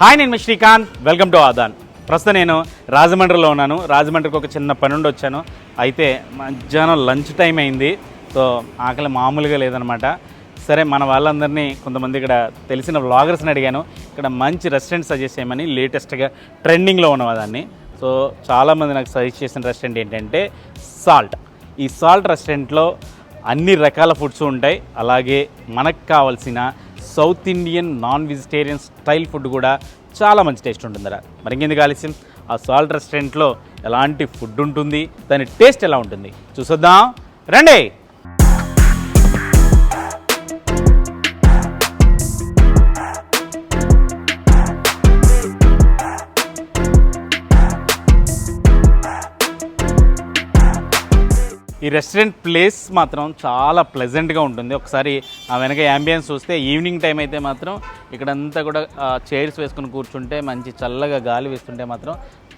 Hi నేను మీ Srikanth. Welcome to ఆదాన్ ప్రస్తుతం నేను రాజమండ్రిలో ఉన్నాను. రాజమండ్రికి ఒక చిన్న పని ఉండి వచ్చాను. అయితే మధ్యాహ్నం లంచ్ టైం అయింది. సో ఆకలి మామూలుగా లేదనమాట. సరే మన వాళ్ళందరినీ కొంతమంది ఇక్కడ తెలిసిన వ్లాగర్స్ని అడిగాను. ఇక్కడ మంచి రెస్టారెంట్ సజెస్ట్ చేయమని లేటెస్ట్గా ట్రెండింగ్లో ఉన్నదాన్ని సో చాలామంది నాకు సజెస్ట్ చేసిన రెస్టారెంట్ ఏంటంటే సాల్ట్ ఈ సాల్ట్ రెస్టారెంట్లో అన్ని రకాల ఫుడ్స్ ఉంటాయి. అలాగే మనకు కావాల్సిన south Indian non vegetarian style food కూడా చాలా మంచి టేస్ట్ ఉంటుందిరా మరి ఇంకెందుకు ఆలస్యం? ఆ సాల్ట్ రెస్టారెంట్లో ఎలాంటి ఫుడ్ ఉంటుంది? దాని టేస్ట్ ఎలా ఉంటుంది? చూసొద్దాం. రండి! ఈ రెస్టారెంట్ ప్లేస్ మాత్రం చాలా ప్లెజెంట్గా ఉంటుంది. ఒకసారి ఆ వెనక యాంబియన్స్ చూస్తే ఈవినింగ్ టైం అయితే మాత్రం ఇక్కడంతా కూడా చైర్స్ వేసుకుని కూర్చుంటే మంచి చల్లగా గాలి వేస్తుంటే మాత్రం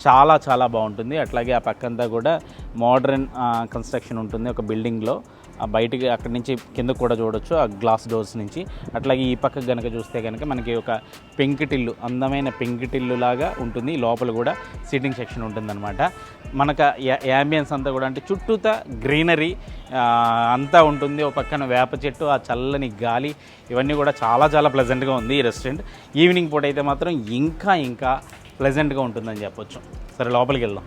చాలా చాలా బాగుంటుంది. అట్లాగే ఆ పక్కంతా కూడా మోడర్న్ కన్స్ట్రక్షన్ ఉంటుంది ఒక బిల్డింగ్లో. బయటికి అక్కడి నుంచి కింద కూడా చూడొచ్చు ఆ గ్లాస్ డోర్స్ నుంచి. అట్లాగే ఈ పక్క కనుక చూస్తే కనుక మనకి ఒక పెంకిటిల్లు అందమైన పెంకిటిల్లు లాగా ఉంటుంది. లోపల కూడా సీటింగ్ సెక్షన్ ఉంటుందన్నమాట. మనకు యాంబియన్స్ అంతా కూడా అంటే చుట్టూతా గ్రీనరీ అంతా ఉంటుంది. ఒక పక్కన వేప చెట్టు ఆ చల్లని గాలి ఇవన్నీ కూడా చాలా చాలా ప్లెజెంట్గా ఉంది ఈ రెస్టారెంట్. ఈవినింగ్ పూట అయితే మాత్రం ఇంకా ఇంకా ప్లెజెంట్గా ఉంటుందని చెప్పొచ్చు. సరే లోపలికి వెళ్దాం.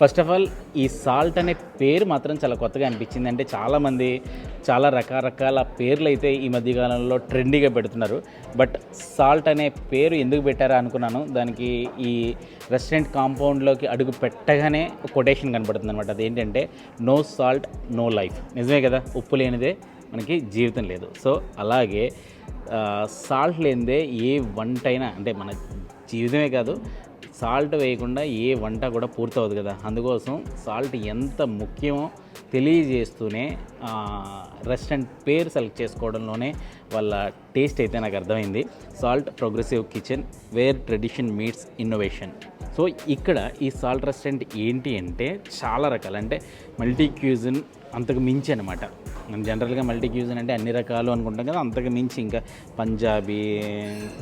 ఫస్ట్ ఆఫ్ ఆల్ ఈ సాల్ట్ అనే పేరు మాత్రం చాలా కొత్తగా అనిపించింది. అంటే చాలామంది చాలా రకరకాల పేర్లు అయితే ఈ మధ్యకాలంలో ట్రెండీగా పెడుతున్నారు. బట్ సాల్ట్ అనే పేరు ఎందుకు పెట్టారా అనుకున్నాను. దానికి ఈ రెస్టారెంట్ కాంపౌండ్లోకి అడుగు పెట్టగానే కొటేషన్ కనబడుతుంది అనమాట అదేంటంటే నో సాల్ట్ నో లైఫ్. నిజమే కదా? ఉప్పు లేనిదే మనకి జీవితం లేదు. సో అలాగే సాల్ట్ లేనిదే ఏ వంటైనా అంటే మన జీవితమే కాదు సాల్ట్ వేయకుండా ఏ వంట కూడా పూర్తవుతుంది కదా. అందుకోసం సాల్ట్ ఎంత ముఖ్యమో తెలియజేస్తూనే రెస్టారెంట్ పేరు సెలెక్ట్ చేసుకోవడంలోనే వాళ్ళ టేస్ట్ అయితే నాకు అర్థమైంది. Salt progressive kitchen where tradition meets innovation so ఇక్కడ ఈ సాల్ట్ రెస్టారెంట్ ఏంటి అంటే చాలా రకాలు. అంటే మల్టీ క్యూజన్ అంతకు మించి అనమాట జనరల్గా మల్టీ క్యూజన్ అంటే అన్ని రకాలు అనుకుంటాం కదా అంతకు మించి ఇంకా పంజాబీ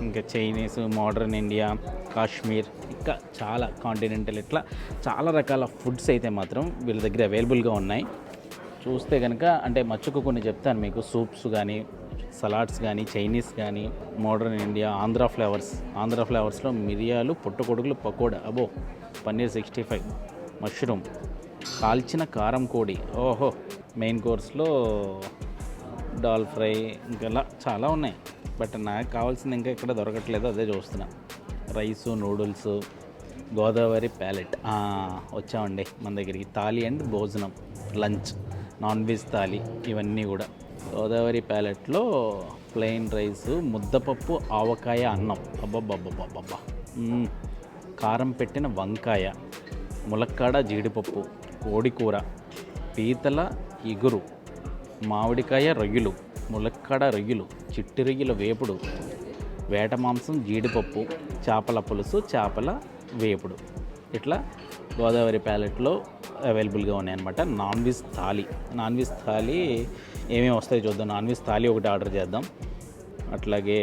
ఇంకా చైనీస్ మోడర్న్ ఇండియా కాశ్మీర్ ఇంకా చాలా కాంటినెంటల్ ఇట్లా చాలా రకాల ఫుడ్స్ అయితే మాత్రం వీళ్ళ దగ్గర అవైలబుల్గా ఉన్నాయి. చూస్తే కనుక అంటే మచ్చుకు కొన్ని చెప్తాను మీకు సూప్స్ కానీ సలాడ్స్ కానీ చైనీస్ కానీ modern India Andhra flavours Andhra ఫ్లేవర్స్లో మిరియాలు పుట్టకొడుకులు పకోడా అబో పన్నీర్ సిక్స్టీ ఫైవ్ మష్రూమ్ కాల్చిన కారం కోడి ఓహో మెయిన్ కోర్స్లో డాల్ ఫ్రై ఇంకా చాలా ఉన్నాయి. బట్ నాకు కావాల్సింది ఇంకా ఇక్కడ దొరకట్లేదు అదే చూస్తున్నా. రైసు నూడిల్స్ గోదావరి ప్యాలెట్ వచ్చామండి మన దగ్గరికి. తాలి అండ్ భోజనం లంచ్ నాన్ వెజ్ తాలి ఇవన్నీ కూడా. గోదావరి ప్యాలెట్లో ప్లెయిన్ రైస్ ముద్దపప్పు ఆవకాయ అన్నం. అబ్బబ్బబ్బబ్బబ్బా కారం పెట్టిన వంకాయ ములక్కాడ జీడిపప్పు కోడి కూర పీతల ఇగురు మామిడికాయ రొయ్యలు ములక్కాడ రొయ్యలు చిట్టి రొయ్యల వేపుడు వేట మాంసం జీడిపప్పు చేపల పులుసు చేపల వేపుడు. ఇట్లా గోదావరి ప్యాలెట్లో అవైలబుల్గా ఉన్నాయన్నమాట. Non veg thali. Non veg thali ఏమేమి వస్తాయో చూద్దాం. నాన్ వెజ్ థాలీ ఒకటి ఆర్డర్ చేద్దాం. అట్లాగే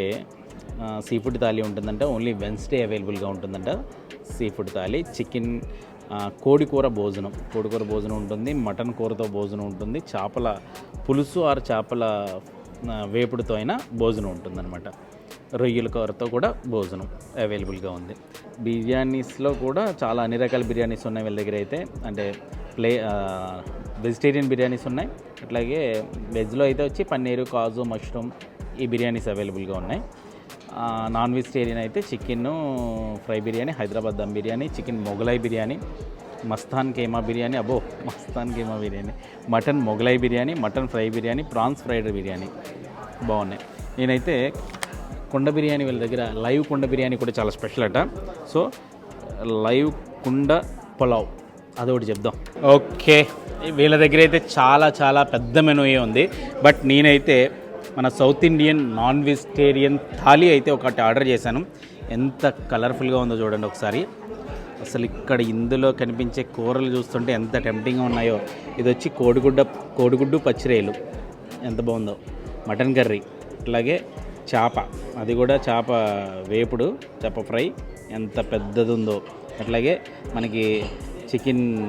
సీ ఫుడ్ థాలీ ఉంటుందంట. ఓన్లీ వెన్స్డే అవైలబుల్గా ఉంటుందంట సీ ఫుడ్ థాలీ. చికెన్ కోడికూర భోజనం. కోడికూర భోజనం ఉంటుంది మటన్ కూరతో భోజనం ఉంటుంది చేపల పులుసు ఆరు చేపల వేపుడుతో అయినా భోజనం ఉంటుందన్నమాట. రొయ్యల కూరతో కూడా భోజనం అవైలబుల్గా ఉంది. బిర్యానీస్లో కూడా చాలా అన్ని రకాల బిర్యానీస్ ఉన్నాయి వీళ్ళ దగ్గర అయితే. అంటే ప్లే వెజిటేరియన్ బిర్యానీస్ ఉన్నాయి. అట్లాగే వెజ్లో అయితే వచ్చి పన్నీరు కాజు మష్రూమ్ ఈ బిర్యానీస్ అవైలబుల్గా ఉన్నాయి. నాన్ వెజిటేరియన్ అయితే chicken fry biryani Hyderabad dum biryani chicken Mughlai biryani Mastan keema biryani అబో Mastan keema biryani mutton Mughlai biryani mutton fry biryani prawns fried biryani బాగున్నాయి. నేనైతే కుండ బిర్యానీ వీళ్ళ దగ్గర లైవ్ కుండ బిర్యానీ కూడా చాలా స్పెషల్ అట. సో లైవ్ కుండ పులావ్ అదొకటి చెప్దాం. ఓకే. వీళ్ళ దగ్గర అయితే చాలా చాలా పెద్ద మెనూయే ఉంది. బట్ నేనైతే మన south Indian non vegetarian thali అయితే ఒకటి ఆర్డర్ చేశాను. ఎంత కలర్ఫుల్గా ఉందో చూడండి ఒకసారి. అసలు ఇక్కడ ఇందులో కనిపించే కూరలు చూస్తుంటే ఎంత టెంప్టింగ్గా ఉన్నాయో. ఇది వచ్చి కోడిగుడ్డ కోడిగుడ్డు పచ్చిరేలు. ఎంత బాగుందో. Mutton curry. అట్లాగే చేప. అది కూడా చేప వేపుడు చేప ఫ్రై. ఎంత పెద్దది ఉందో అట్లాగే మనకి చికెన్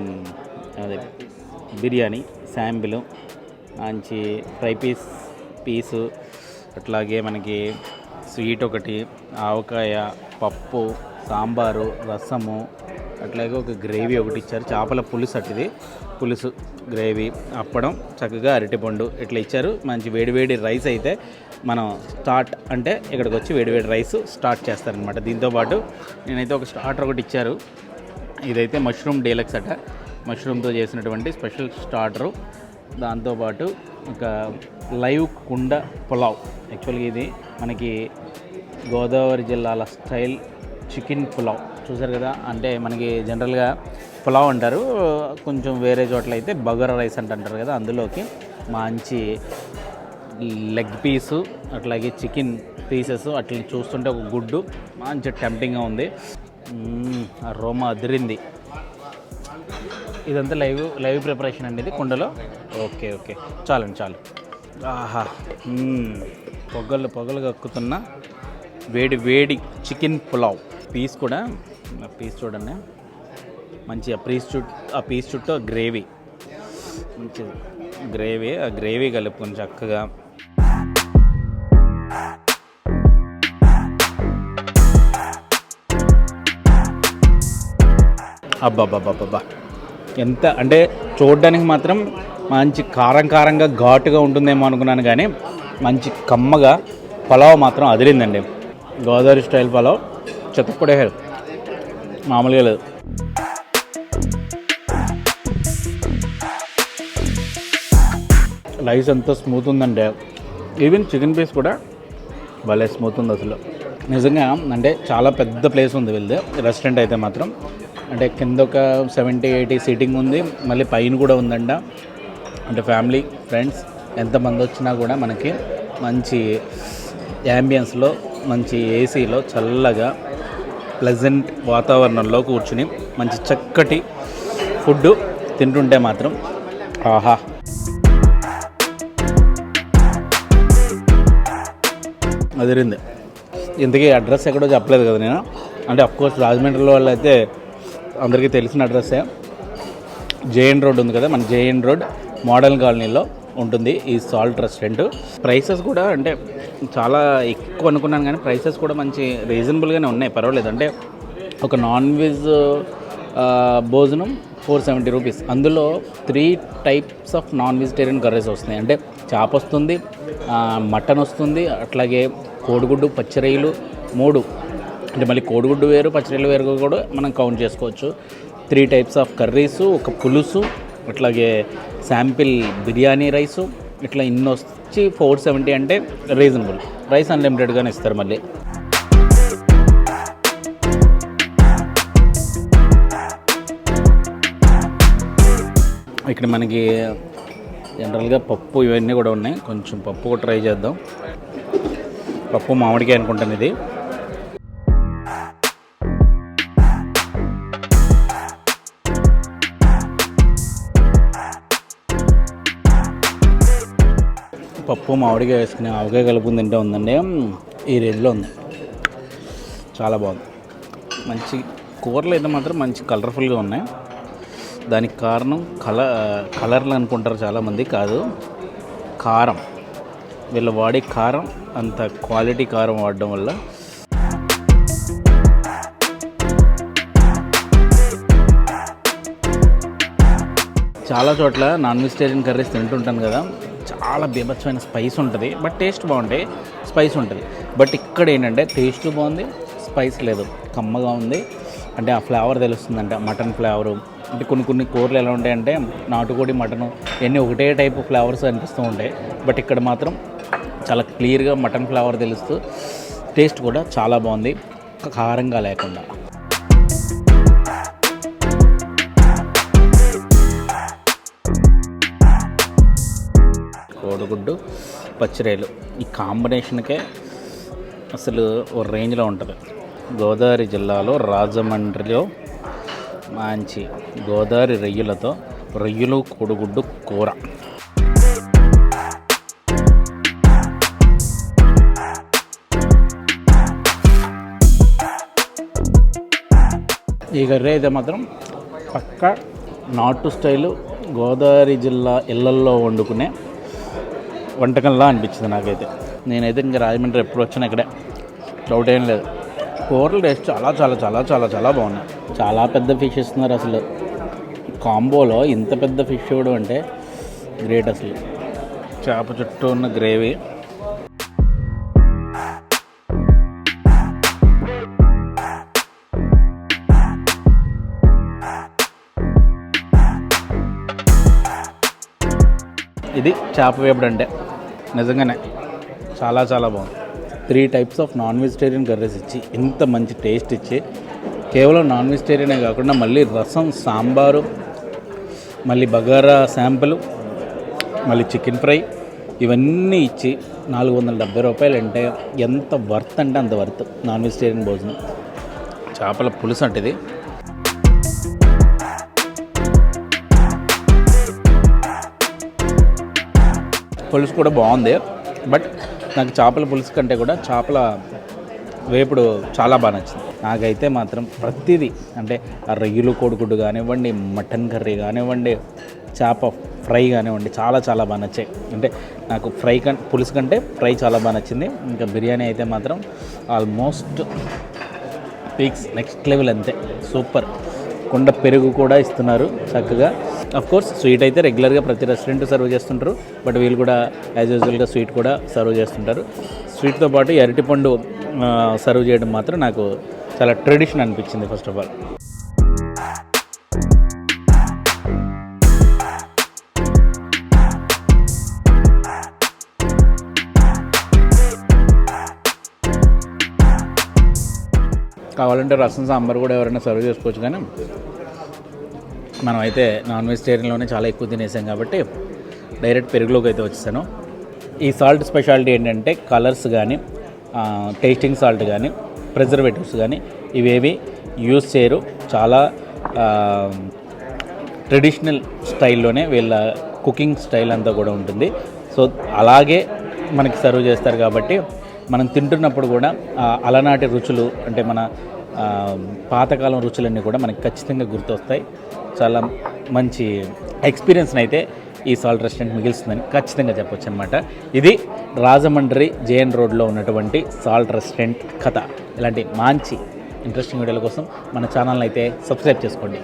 అదే బిర్యానీ శాంపిల్ మంచి ఫ్రై పీస్ పీసు అట్లాగే మనకి స్వీట్ ఒకటి ఆవకాయ పప్పు సాంబారు రసము అట్లాగే ఒక గ్రేవీ ఒకటి ఇచ్చారు. చేపల పులుసు అట్టిది పులుసు గ్రేవీ అప్పడం చక్కగా అరటిపండు ఇట్లా ఇచ్చారు. మంచి వేడివేడి రైస్ అయితే మనం స్టార్ట్ అంటే ఇక్కడికి వచ్చి వేడివేడి రైస్ స్టార్ట్ చేస్తారనమాట. దీంతోపాటు నేనైతే ఒక స్టార్టర్ ఒకటి ఇచ్చారు. ఇదైతే మష్రూమ్ డీలక్స్ అట. మష్రూమ్తో చేసినటువంటి స్పెషల్ స్టార్టరు. దాంతోపాటు ఒక లైవ్ కుండ పులావ్. యాక్చువల్గా ఇది మనకి గోదావరి జిల్లాల స్టైల్ చికెన్ పులావ్. చూసారు కదా? అంటే మనకి జనరల్గా పులావ్ అంటారు. కొంచెం వేరే చోట్ల అయితే బగర్ రైస్ అంటే అంటారు కదా అందులోకి మంచి లెగ్ పీసు అట్లాగే చికెన్ పీసెస్ అట్లా చూస్తుంటే ఒక గుడ్డు. మంచి టెంప్టింగ్గా ఉంది. ఆ రోమ అదిరింది. ఇదంతా లైవ్ లైవ్ ప్రిపరేషన్ అండి ఇది కుండలో. Okay okay. చాలండి చాలు. ఆహా పొగలు పొగలు కక్కుతున్న వేడి వేడి చికెన్ పులావ్. పీస్ కూడా పీస్ చూడండి. మంచి ఆ పీస్ చుట్టూ ఆ పీస్ చుట్టూ గ్రేవీ. మంచి గ్రేవీ ఆ గ్రేవీ కలుపుకొని చక్కగా. అబ్బాబ్బాబ్బా ఎంత అంటే చూడడానికి మాత్రం మంచి కారం కారంగా ఘాటుగా ఉంటుందేమో అనుకున్నాను కానీ మంచి కమ్మగా పలావ్ మాత్రం అదిరిందండి. గోదావరి స్టైల్ పలావ్. చెత్తపడేసారు మామూలుగా లేదు. రైస్ అంతా స్మూత్ ఉందండి ఈవెన్ చికెన్ పీస్ కూడా భలే స్మూత్ ఉంది అసలు. నిజంగా అంటే చాలా పెద్ద ప్లేస్ ఉంది వీళ్ళది. రెస్టారెంట్ అయితే మాత్రం. అంటే కింద ఒక సెవెంటీ ఎయిటీ సీటింగ్ ఉంది. మళ్ళీ పైన కూడా ఉందంట. అంటే ఫ్యామిలీ ఫ్రెండ్స్ ఎంతమంది వచ్చినా కూడా మనకి మంచి యాంబియన్స్లో మంచి ఏసీలో చల్లగా ప్లెజెంట్ వాతావరణంలో కూర్చుని మంచి చక్కటి ఫుడ్ తింటుంటే మాత్రం ఆహా. అదిరింది. ఇంతకీ అడ్రస్ ఎక్కడో చెప్పలేదు కదా నేను. అంటే అఫ్కోర్స్ రాజమండ్రిలో వాళ్ళు అయితే అందరికీ తెలిసిన అడ్రస్సే జేఎన్ రోడ్ ఉంది కదా మన జేఎన్ రోడ్ మోడల్ కాలనీలో ఉంటుంది ఈ సాల్ట్ రెస్టారెంట్. ప్రైసెస్ కూడా అంటే చాలా ఎక్కువ అనుకున్నాను కానీ ప్రైసెస్ కూడా మంచి రీజనబుల్గానే ఉన్నాయి పర్వాలేదు. అంటే ఒక నాన్ వెజ్ భోజనం ఫోర్ సెవెంటీ రూపీస్ అందులో three types of non vegetarian curries వస్తున్నాయి. అంటే చేప వస్తుంది మటన్ వస్తుంది అట్లాగే కోడిగుడ్డు పచ్చిరయ్యలు మూడు అంటే మళ్ళీ కోడిగుడ్డు వేరు పచ్చిరొయ్యలు వేరు కూడా మనం కౌంట్ చేసుకోవచ్చు. త్రీ టైప్స్ ఆఫ్ కర్రీసు ఒక పులుసు అట్లాగే శాంపిల్ బిర్యానీ రైసు ఇట్లా ఇన్ని వచ్చి ఫోర్ సెవెంటీ అంటే రీజనబుల్ రైస్ అన్లిమిటెడ్గానే ఇస్తారు మళ్ళీ. ఇక్కడ మనకి జనరల్గా పప్పు ఇవన్నీ కూడా ఉన్నాయి. కొంచెం పప్పు కూడా ట్రై చేద్దాం. పప్పు మామిడికాయ అనుకుంటాను ఇది. పప్పు మామిడికాయ వేసుకుని ఆవకాయ కలుపుకుని తింటే ఉందండి. ఈ రేంజ్లో ఉంది. చాలా బాగుంది. మంచి కూరలు అయితే మాత్రం మంచి కలర్ఫుల్గా ఉన్నాయి. దానికి కారణం కల కలర్లు అనుకుంటారు చాలామంది కాదు. కారం. వీళ్ళు వాడే కారం అంత క్వాలిటీ కారం వాడడం వల్ల చాలా చోట్ల నాన్ వెజిటేరియన్ కర్రీస్ తింటుంటాను కదా. చాలా బీభత్సమైన స్పైస్ ఉంటుంది బట్ టేస్ట్ బాగుంటాయి స్పైస్ ఉంటుంది. బట్ ఇక్కడ ఏంటంటే టేస్ట్ బాగుంది స్పైస్ లేదు కమ్మగా ఉంది. అంటే ఆ ఫ్లేవర్ తెలుస్తుందంట మటన్ ఫ్లేవరు. అంటే కొన్ని కొన్ని కూరలు ఎలా ఉంటాయంటే నాటుకోడి మటన్ ఇవన్నీ ఒకటే టైప్ ఫ్లేవర్స్ అనిపిస్తూ ఉంటాయి. బట్ ఇక్కడ మాత్రం చాలా క్లియర్గా మటన్ ఫ్లేవర్ తెలుస్తూ టేస్ట్ కూడా చాలా బాగుంది. కారంగా లేకుండా. కోడిగుడ్డు పచ్చిరేలు. ఈ కాంబినేషన్కే అసలు ఓ రేంజ్లో ఉంటుంది. గోదావరి జిల్లాలో రాజమండ్రిలో మంచి గోదావరి రొయ్యలతో రొయ్యలు కోడిగుడ్డు కూర. ఈ గర్రె అయితే మాత్రం పక్క నాటు స్టైలు గోదావరి జిల్లా ఇళ్ళల్లో వండుకునే వంటకంలా అనిపించింది నాకైతే. నేనైతే ఇంకా రాజమండ్రి ఎప్పుడు వచ్చినా ఇక్కడే. డౌట్ ఏం లేదు. కూరలు టేస్ట్ చాలా చాలా చాలా చాలా చాలా బాగున్నాయి. చాలా పెద్ద ఫిష్ ఇస్తున్నారు అసలు. కాంబోలో ఇంత పెద్ద ఫిష్ ఇవ్వడం అంటే గ్రేట్ అసలు. చేప చుట్టూ ఉన్న గ్రేవీ. ఇది చేప వేపుడు అంటే. నిజంగానే చాలా చాలా బాగుంది. Three types of non vegetarian curries ఇచ్చి ఇంత మంచి టేస్ట్ ఇచ్చి కేవలం నాన్ వెజిటేరియనే కాకుండా మళ్ళీ రసం సాంబారు మళ్ళీ బగారా శాంపుల్ మళ్ళీ చికెన్ ఫ్రై ఇవన్నీ ఇచ్చి నాలుగు వందల డెబ్బై రూపాయలు అంటే ఎంత వర్త్ అంటే అంత వర్త్ నాన్ వెజిటేరియన్ భోజనం. చేపల పులుసు అంటే ఇది. పులుసు కూడా బాగుంది. బట్ నాకు చేపల పులుసు కంటే కూడా చేపల వేపుడు చాలా బాగా నచ్చింది. నాకైతే మాత్రం ప్రతిదీ అంటే ఆ రొయ్యలు కోడిగుడ్డు కానివ్వండి మటన్ కర్రీ కానివ్వండి చేప ఫ్రై కానివ్వండి చాలా చాలా బాగా నచ్చాయి. అంటే నాకు ఫ్రై కం పులుసు కంటే ఫ్రై చాలా బాగా నచ్చింది. ఇంకా బిర్యానీ అయితే మాత్రం ఆల్మోస్ట్ పీక్స్ నెక్స్ట్ లెవెల్ అంతే. సూపర్. కుండ పెరుగు కూడా ఇస్తున్నారు చక్కగా. అఫ్ కోర్స్ స్వీట్ అయితే రెగ్యులర్గా ప్రతి రెస్టారెంట్ సర్వ్ చేస్తుంటారు. బట్ వీళ్ళు కూడా యాజ్ యూజువల్గా స్వీట్ కూడా సర్వ్ చేస్తుంటారు. స్వీట్తో పాటు అరటిపండు సర్వ్ చేయడం మాత్రం నాకు చాలా ట్రెడిషన్ అనిపించింది ఫస్ట్ ఆఫ్ ఆల్ కావాలంటే రసం సాంబార్ కూడా ఎవరైనా సర్వ్ చేసుకోవచ్చు కానీ మనం అయితే నాన్ వెజిటేరియన్లోనే చాలా ఎక్కువ తినేసాం కాబట్టి డైరెక్ట్ పెరుగులోకి అయితే వచ్చేసాను. ఈ సాల్ట్ స్పెషాలిటీ ఏంటంటే కలర్స్ కానీ టేస్టింగ్ సాల్ట్ కానీ ప్రిజర్వేటివ్స్ కానీ ఇవేవి యూజ్ చేయరు. చాలా ట్రెడిషనల్ స్టైల్లోనే వీళ్ళ కుకింగ్ స్టైల్ అంతా కూడా ఉంటుంది. సో అలాగే మనకి సర్వ్ చేస్తారు కాబట్టి మనం తింటున్నప్పుడు కూడా అలనాటి రుచులు అంటే మన పాతకాలం రుచులన్నీ కూడా మనకి ఖచ్చితంగా గుర్తొస్తాయి. చాలా మంచి ఎక్స్పీరియన్స్ని అయితే ఈ సాల్ట్ రెస్టారెంట్ మిగిలిస్తుందని ఖచ్చితంగా చెప్పొచ్చు అనమాట ఇది రాజమండ్రి జేఎన్ రోడ్లో ఉన్నటువంటి సాల్ట్ రెస్టారెంట్ కథ. ఇలాంటి మంచి ఇంట్రెస్టింగ్ వీడియోల కోసం మన ఛానల్ని అయితే సబ్స్క్రైబ్ చేసుకోండి.